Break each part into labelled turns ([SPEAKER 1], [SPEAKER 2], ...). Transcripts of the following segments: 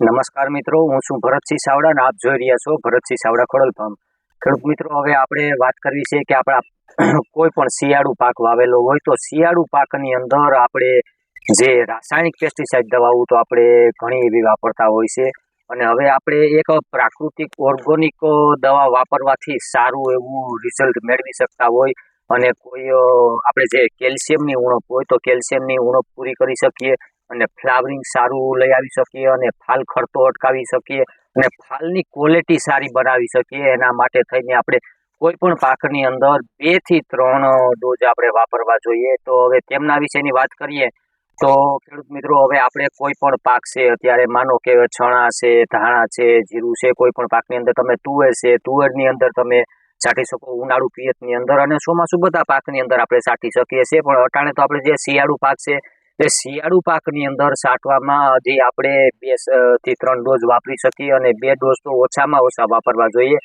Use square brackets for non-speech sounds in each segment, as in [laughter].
[SPEAKER 1] નમસ્કાર મિત્રો, હું છું ભરતસિંહ સાવડા અને આપ જોઈ રહ્યા છો ભરતસિંહ સાવડા ખોડલ ફાર્મ. ખેડૂત મિત્રો, હવે આપણે વાત કરવી છે કે આપણા [clears throat] કોઈ પણ શિયાળુ પાક વાવેલો હોય તો શિયાળુ પાકની અંદર આપણે જે રાસાયણિક પેસ્ટિસાઇડ દવાઓ તો આપણે ઘણી એવી વાપરતા હોય છે. અને હવે આપણે એક પ્રાકૃતિક ઓર્ગોનિક દવા વાપરવાથી સારું એવું રિઝલ્ટ મેળવી શકતા હોય અને કોઈ આપણે જે કેલ્શિયમની ઉણપ હોય તો કેલ્શિયમની ઉણપ પૂરી કરી શકીએ. અને ફ્લાવરિંગ સારું લઈ આવી શકીએ અને ફાલ ખરતો અટકાવી શકીએ અને ફાલની ક્વોલિટી સારી બનાવી શકીએ. એના માટે થઈને આપણે કોઈ પણ પાકની અંદર બેથી ત્રણ ડોઝ આપણે વાપરવા જોઈએ. તો હવે તેમના વિશેની વાત કરીએ તો ખેડૂત મિત્રો, હવે આપણે કોઈ પણ પાક છે, અત્યારે માનો કે ચણા છે, ધાણા છે, જીરું છે, કોઈ પણ પાકની અંદર તમે તુવેર છે, તુવેરની અંદર તમે છાંટી શકો ઉનાળુ પિયતની અંદર અને ચોમાસું બધા પાકની અંદર આપણે છાંટી શકીએ છીએ. પણ અટાણે તો આપણે જે શિયાળુ પાક છે એ શિયાળુ પાકની અંદર છાંટવામાં હજી આપણે બેથી ત્રણ ડોઝ વાપરી શકીએ અને બે ડોઝ તો ઓછામાં ઓછા વાપરવા જોઈએ.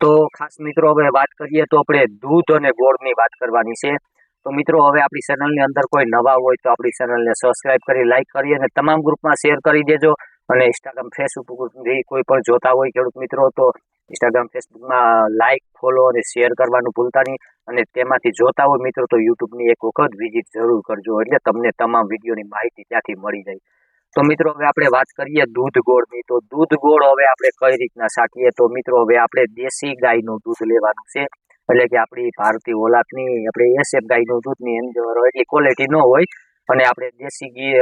[SPEAKER 1] તો ખાસ મિત્રો, હવે વાત કરીએ તો આપણે દૂધ અને ગોળની વાત કરવાની છે. તો મિત્રો, હવે આપણી ચેનલની અંદર કોઈ નવા હોય તો આપણી ચેનલને સબસ્ક્રાઇબ કરી લાઇક કરી અને તમામ ગ્રુપમાં શેર કરી દેજો. અને ઇન્સ્ટાગ્રામ ફેસબુક કોઈ પણ જોતા હોય ખેડૂત મિત્રો, તો ઇન્સ્ટાગ્રામ ફેસબુકમાં લાઇક ફોલો અને શેર કરવાનું ભૂલતા નહીં. અને તેમાંથી જોતા હોય મિત્રો તો યુટ્યુબની એક વખત વિઝિટ જરૂર કરજો. એટલે તમને તમામ વિડીયોની માહિતી ત્યાંથી મળી જાય. તો મિત્રો, હવે આપણે વાત કરીએ દૂધ ગોળની. તો દૂધ ગોળ હવે આપણે કઈ રીતના સાટીએ? તો મિત્રો, હવે આપણે દેશી ગાયનું દૂધ લેવાનું છે. એટલે કે આપણી ભારતીય ઓલાકની આપણે એસએફ ગાયનું દૂધની અંદર એટલી ક્વોલિટી ન હોય. અને આપણે દેશી ગી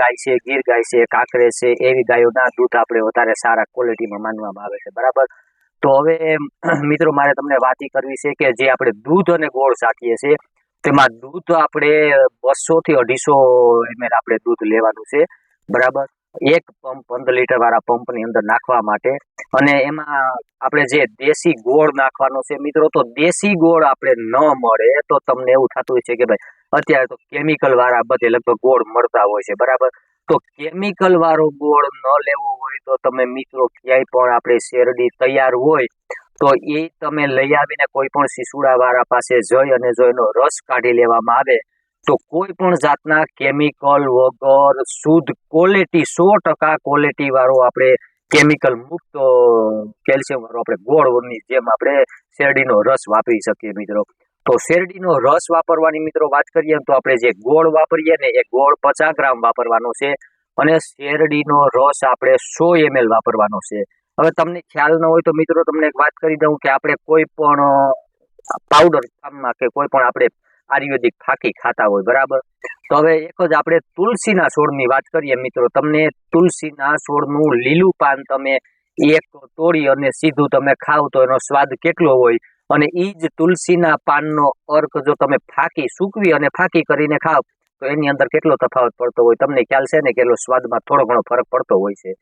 [SPEAKER 1] ગાય છે, ગીર ગાય છે, કાંકરે છે, એવી ગાયોના દૂધ આપણે વધારે સારા ક્વોલિટીમાં માનવામાં આવે છે. બરાબર? તો હવે મિત્રો, મારે તમને વાત કરવી છે કે જે આપણે દૂધ અને ગોળ સાટીએ છીએ, તેમાં દૂધ આપણે બસો થી અઢીસો એમએલ આપણે દૂધ લેવાનું છે. બરાબર? એક પંપ પંદર લીટર વાળા પંપની અંદર નાખવા માટે. અને એમાં આપણે જે દેશી ગોળ નાખવાનો છે, મિત્રો, તો દેશી ગોળ આપણે ન મળે તો તમને એવું થતું હોય છે કે ભાઈ, અત્યારે તો કેમિકલ વાળા બધે લગભગ ગોળ મળતા હોય છે. બરાબર? તો કેમિકલ વાળો ગોળ ન લેવો હોય તો તમે મિત્રો ક્યાંય પણ આપણે શેરડી તૈયાર હોય તો એ તમે લઈ આવીને કોઈ પણ શિશુડા વાળા પાસે જઈ અને જો એનો રસ કાઢી લેવામાં આવે તો કોઈ પણ જાતના કેમિકલ વગર શુદ્ધ ક્વોલિટી સો ટકા ક્વોલિટી વાળો આપણે કેમિકલ મુક્ત કેલ્શિયમ વાળો આપણે ગોળની જેમ આપણે શેરડીનો રસ વાપરી શકીએ મિત્રો. તો શેરડીનો રસ વાપરવાની મિત્રો વાત કરીએ તો આપણે જે ગોળ વાપરીએ ને એ ગોળ પચાસ ગ્રામ વાપરવાનો છે અને શેરડીનો રસ આપણે સો એમએલ વાપરવાનો છે. હવે તમને ખ્યાલ ન હોય તો મિત્રો તમને એક વાત કરી દઉં કે આપણે કોઈ પણ પાવડર ફાર્મમાં કે કોઈ પણ આપણે આયુર્વેદિક ફાકી ખાતા હોય, બરાબર? તો હવે એક જ આપણે તુલસીના છોડની વાત કરીએ મિત્રો. તમને તુલસીના છોડનું લીલું પાન તમે એક તોડી અને સીધું તમે ખાવ તો એનો સ્વાદ કેટલો હોય અને એ જ તુલસીના પાનનો અર્ક જો તમે ફાકી, સૂકવી અને ફાકી કરીને ખાવ, તો એની અંદર કેટલો તફાવત પડતો હોય? તમને ખ્યાલ છે ને કે એનો સ્વાદમાં થોડો ઘણો ફરક પડતો હોય છે.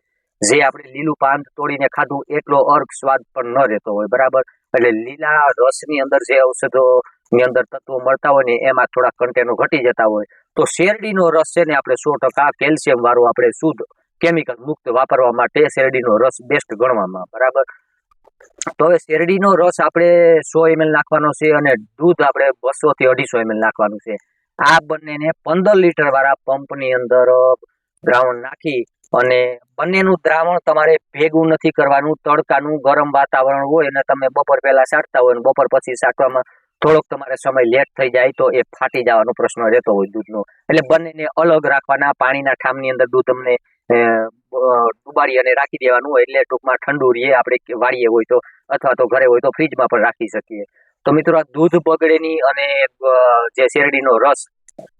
[SPEAKER 1] જે આપણે લીલું પાન તોડીને ખાધું, એટલો અર્ક સ્વાદ પણ ન રહેતો હોય, બરાબર? એટલે લીલા રસની અંદર જે ઔષધો ની અંદર તત્વો મળતા હોય ને, એમાં થોડા કન્ટેનો ઘટી જતા હોય. તો શેરડીનો રસ છે ને, આપણે સો ટકા કેલ્શિયમ વાળું આપણે શુદ્ધ કેમિકલ મુક્ત વાપરવા માટે શેરડીનો રસ બેસ્ટ ગણવામાં, બરાબર? તો હવે શેરડીનો રસ આપણે સો એમએલ નાખવાનો છે અને દૂધ આપણે બસો થી અઢીસો એમએલ નાખવાનું છે. આ બંનેને પંદર લીટર વાળા પંપની અંદર દ્રાવણ નાખી અને બંનેનું દ્રાવણ તમારે ભેગું નથી કરવાનું, તડકાનું ગરમ વાતાવરણ હોય અને તમે બપોર પહેલા છાંટતા હોય અને બપોર પછી છાંટવામાં થોડોક તમારે સમય લેટ થઈ જાય તો એ ફાટી જવાનો પ્રશ્ન રહેતો હોય દૂધનો. એટલે બંનેને અલગ રાખવાના, પાણીના ઠામની અંદર દૂધ તમને ડુબાડી અને રાખી દેવાનું એટલે ટૂંકમાં ઠંડુ રહીએ આપણે વાળીએ હોય તો, અથવા તો ઘરે હોય તો ફ્રીજમાં પણ રાખી શકીએ. તો મિત્રો, આ દૂધ બગડેની અને જે શેરડીનો રસ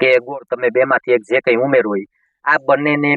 [SPEAKER 1] કે ગોળ તમે બેમાંથી એક જે કંઈ ઉમેરવું હોય, આ બંનેને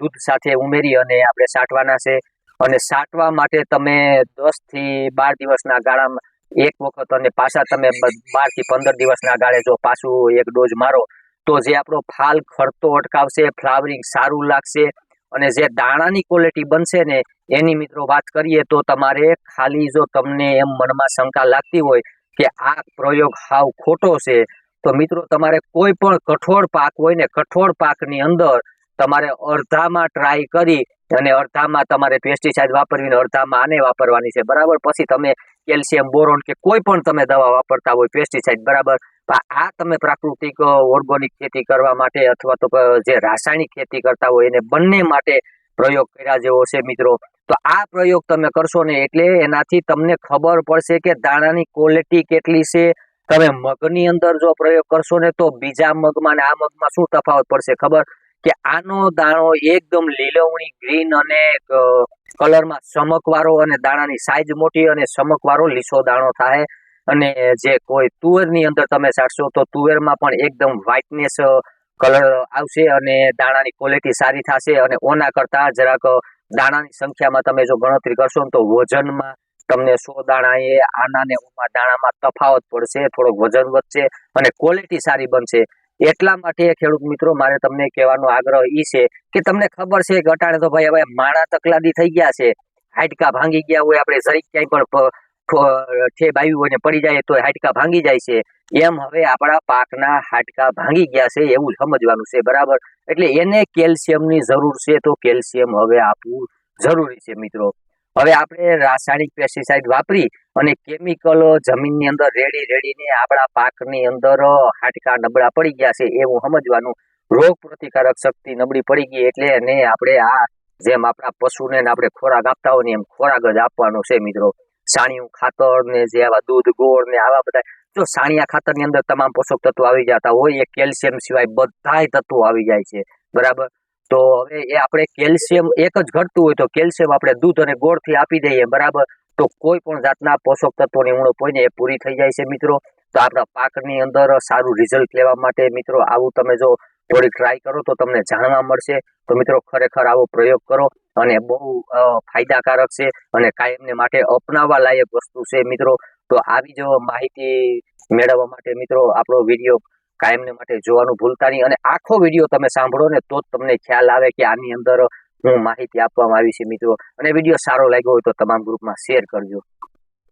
[SPEAKER 1] દૂધ સાથે ઉમેરી અને આપણે સાટવાના છે. અને સાટવા માટે તમે દસથી બાર દિવસના ગાળામાં એક વખત અને પાછા તમે બારથી પંદર દિવસના ગાળે જો પાછું એક ડોઝ મારો, તો જે આપણો ફાલ ખરતો અટકાવશે, ફ્લાવરિંગ સારું લાગશે અને જે દાણાની ક્વોલિટી બનશે ને, એની મિત્રો વાત કરીએ તો તમારે ખાલી જો તમને એમ મનમાં શંકા લાગતી હોય કે આ પ્રયોગ હાવ ખોટો છે, તો મિત્રો તમારે કોઈ પણ કઠોળ પાક હોય ને, કઠોળ પાકની અંદર તમારે અડધામાં ટ્રાય કરી અને અડધામાં તમારે પેસ્ટિસાઇડ વાપરીને અડધામાં આને વાપરવાની છે. બરાબર? પછી તમે કેલ્શિયમ બોરોન કે કોઈ પણ તમે દવા વાપરતા હોય પેસ્ટિસાઇડ બરાબર? આ તમે પ્રાકૃતિક ઓર્ગોનિક ખેતી કરવા માટે અથવા તો જે રાસાયણિક ખેતી કરતા હોય એને બંને માટે પ્રયોગ કર્યા જેવો છે મિત્રો. તો આ પ્રયોગ તમે કરશો ને એટલે એનાથી તમને ખબર પડશે કે દાણાની ક્વોલિટી કેટલી છે. તમે મગની અંદર જો પ્રયોગ કરશો ને તો બીજા મગમાં ને આ મગમાં શું તફાવત પડશે ખબર? કે આનો દાણો એકદમ લીલવણી ગ્રીન અને કલરમાં ચમકવાળો અને દાણાની સાઈઝ મોટી અને ચમકવાળો લીસો દાણો થાય. અને જે કોઈ તુવેરની અંદર તમે છાંટશો તો તુવેરમાં પણ એકદમ વ્હાઇટનેસ કલર આવશે અને દાણાની ક્વોલિટી સારી થશે અને ઓના કરતા જરાક દાણાની સંખ્યામાં તમે જો ગણતરી કરશો તો વજનમાં તમને સો દાણા એ આના ને ઓમાં દાણામાં તફાવત પડશે, થોડોક વજન વધશે અને ક્વોલિટી સારી બનશે. એટલા માટે ખેડૂત મિત્રો, મારે તમને કહેવાનો આગ્રહ ઈ છે કે તમને ખબર છે કે અટાણે તો ભાઈ હવે માણા તકલાદી થઈ ગયા છે. હાડકા ભાંગી ગયા હોય, આપણે જરીક ક્યાંય પણ ઠેબ આવ્યું હોય ને પડી જાય તો હાડકા ભાંગી જાય છે. એમ હવે આપણા પાકના હાડકા ભાંગી ગયા છે એવું સમજવાનું છે, બરાબર? એટલે એને કેલ્શિયમની જરૂર છે તો કેલ્શિયમ હવે આપવું જરૂરી છે મિત્રો. હવે આપણે રાસાયણિક પેસ્ટિસાઇડ વાપરી અને કેમિકલો જમીનની અંદર રેડી રેડીને આપણા પાકની અંદર હાડકા નબળા પડી ગયા છે એવું સમજવાનું. રોગ પ્રતિકારક શક્તિ નબળી પડી ગઈ એટલે એને આપણે આ જેમ આપણા પશુને આપણે ખોરાક આપતા હોય એમ ખોરાક જ આપવાનો છે મિત્રો. સાણિયું ખાતર ને જે આવા દૂધ, ગોળ ને આવા બધા, જો સાણિયા ખાતરની અંદર તમામ પોષક તત્વો આવી જતા હોય, એ કેલ્શિયમ સિવાય બધાય તત્વો આવી જાય છે. બરાબર? તો હવે એ આપણે કેલ્શિયમ એક જ ઘટતું હોય તો કેલ્શિયમ આપણે દૂધ અને ગોળથી આપી દઈએ, બરાબર? તો કોઈ પણ જાતના પોષક તત્વોની ઉણપ હોય ને એ પૂરી થઈ જાય છે મિત્રો. તો આપણા પાકની અંદર સારું રિઝલ્ટ લેવા માટે મિત્રો આવું તમે જો થોડી ટ્રાય કરો તો તમને જાણવા મળશે. તો મિત્રો, ખરેખર આવો પ્રયોગ કરો અને બહુ ફાયદાકારક છે અને કાયમને માટે અપનાવવા લાયક વસ્તુ છે મિત્રો. તો આવી જ માહિતી મેળવવા માટે મિત્રો, આપણો વીડિયો કાયમને માટે જોવાનું ભૂલતા નહીં અને આખો વીડિયો તમે સાંભળો ને તો જ તમને ખ્યાલ આવે કે આની અંદર હું માહિતી આપવામાં આવી છે મિત્રો. અને વીડિયો સારો લાગ્યો હોય તો તમામ ગ્રુપમાં શેર કરજો.